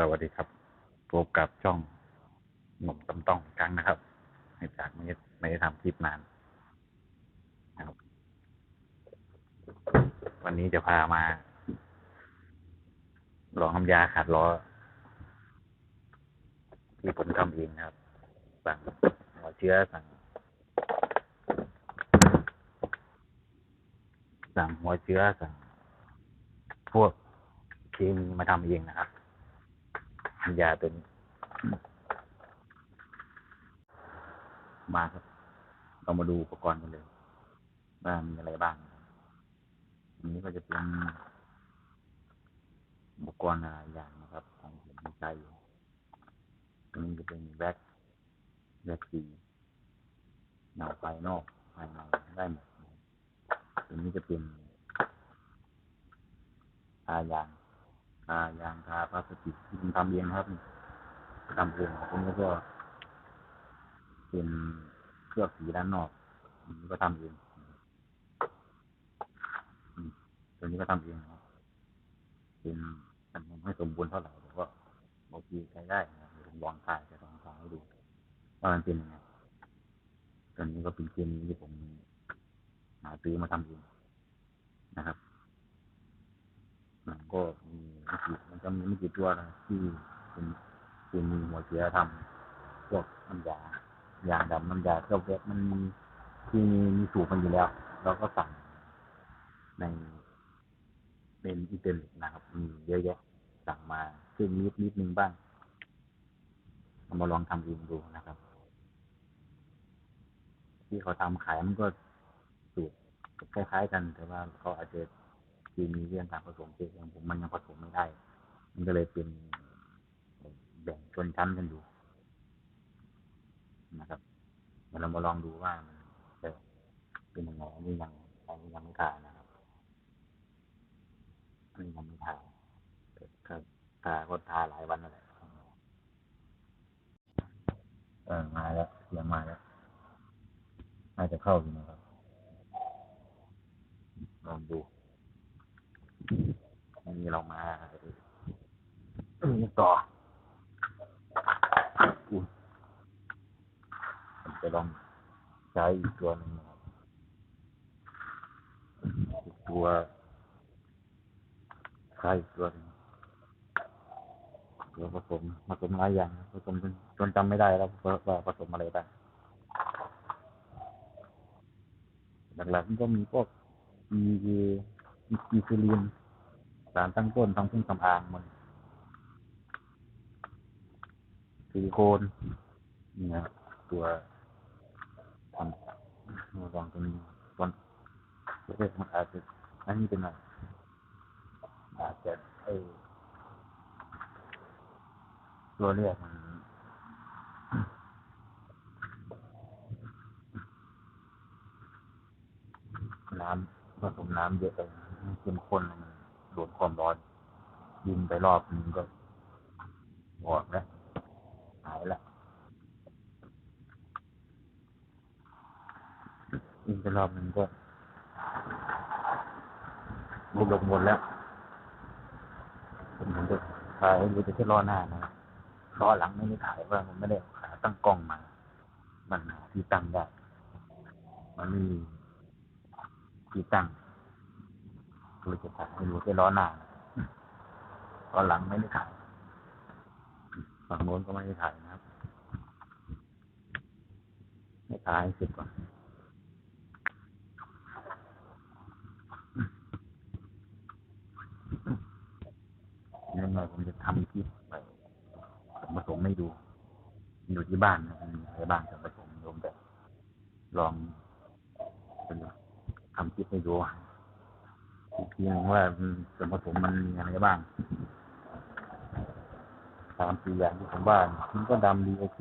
สวัสดีครับพบกับช่องหนุ่มตำต้องกครั้งนะครับในจากไม่ได้ไม่ได้ทำคลิปนานนะครับ วันนี้จะพามาลองน้ำยาขัดล้อ ที่ผมทำเองนะครับ สั่งหัวเชื้อสั่ง สั่งหัวเชื้อสั่ง พวกเคมีมาทำเองนะครับ น้ำยาตัวนี้มาครับ เรามาดูอุปกรณ์กันเลยว่ามีอะไรบ้างอันนี้ก็จะเป็นอุปกรณ์หลายอย่างนะครับ ของผมที่ใช้อยู่อันนี้จะเป็นแว็กซ์แว็กซ์สีเงาภายนอกภายในได้หมดอันนี้จะเป็นทายาง ทายางทาพลาสติกที่ผมทำเองนครับนี่ทำเองผมแล้วก็เป็นเคลือบสีด้านนอกอันนี้ก็ทำเองตัวนี้ก็ทำเองนะครับเป็นมันยังไม่สมบูรณ์เท่าไหร่แต่ก็โอเคใช้ได้นะครับเดี๋ยวผมลองถ่ายจะลองถ่ายให้ดูว่ามันเป็นยังไงตัวนี้ก็เป็นเคมีที่ผมหาซื้อมาทำเองนะครับมันก็มี ไม่กี่มันก็มีไม่กี่ตัวนะที่เป็นเป็นมีหัวเชื้อทำพวกน้ำยายางดำน้ำยาเคลือบแว็กซ์มันมีที่มีมีสูตรมันอยู่แล้ว เราก็สั่งในเป็นอินเทอร์เน็ตนะครับมีเยอะแยะสั่งมาซึ่งนิดนิดนึงบ้างเอามาลองทำเองดูนะครับ ที่เขาทำขายมันก็สูตรคล้ายๆกัน แต่ว่าเขาอาจจะ ที่มีเรื่องการผสมเองผมมันยังผสมไม่ได้ มันก็เลยเป็นแบ่งชนชั้นกันอยู่นะครับเดี๋ยวเรามาลองดูว่ามันจะเป็นยังไงอันนี้ยังอันนี้ยังไม่ถ่ายนะครับอันนี้ยังไม่ถ่ายก็ทาก็ทาหลายวันแล้วแหละเออมาแล้วเสียงมาแล้วน่าจะเข้าอยู่นะครับลองดู อันนี้เรามาต่อจะลองใช้อีกตัวหนึ่งตัวใช้ตัวนึงตัวผสมผสมหลายอย่างผสมจนจนจำไม่ได้แล้วว่าผสมอะไรบ้างหลักๆมันก็มีพวกมีมีซูลินารตั้งต้นทำเครื่องสำอางมันซิลิโคนนี่นะตัวทำลองตรงนี้ก่อนเรื่องมันอาจจะอันนี้เป็นอะไรอาจจะไอตัวเรียกมันน้ำผสมน้ำเยอะไปเข้มข้นมันโดนความร้อนยิงไปรอบนึงก็ออกแล้วหายแล้วยิงไปรอบนึงก็บุลงหมดแล้วผมก็ถ่ายรู้แต่แค่ล้อหน้านะล้อหลังไม่ได้ถ่ายว่ามันไม่ได้เอาขาตั้งกล้องมา มันที่ตั้งได้มันไม่มีที่ตั้ง เลยจะถ่ายให้รู้แค่ล้อหน้าล้อหลังไม่ได้ถ่ายฝั่งโน้นก็ไม่ได้ถ่ายนะครับให้ถ่ายสร็จก่อนยังไงผมจะทำคลิปไปผมผสมให้ดู อยู่ที่บ้านนะมีอะไรบ้างจะผสมรวมแบบลองเป็นทำคลิปให้ดู อีกทีนึงว่าส่วนผสมมันมีอะไรบ้างสามสี่อย่างที่ผมว่ามันก็ดำดีโอเค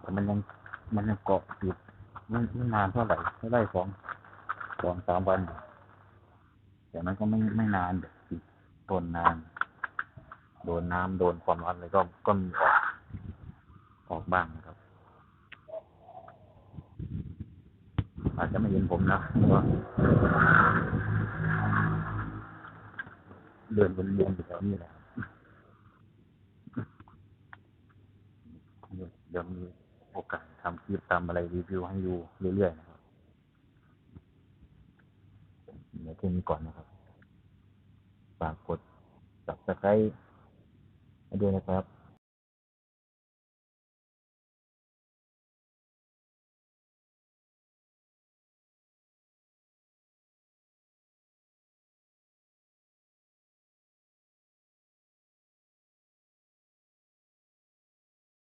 แต่มันยังมันยังเกาะติดไม่ไม่นานเท่าไหร่ไม่ได้สองสองสามวันแต่มันก็ไม่ไม่นานแบบติดทนนาน โดนน้ำโดนความร้อนอะไรก็ก็มีออกออกบ้างนะครับ อาจจะไม่เห็นผมนะว่าเดินวนเวียนอยู่แถวนี้แหละเดี๋ยวมีโอกาสทำคลิปทำอะไรรีวิวให้ดูเรื่อยๆนะครับเดี๋ยวแค่นี้ก่อนนะครับฝากกด subscribe ด้วยนะครับ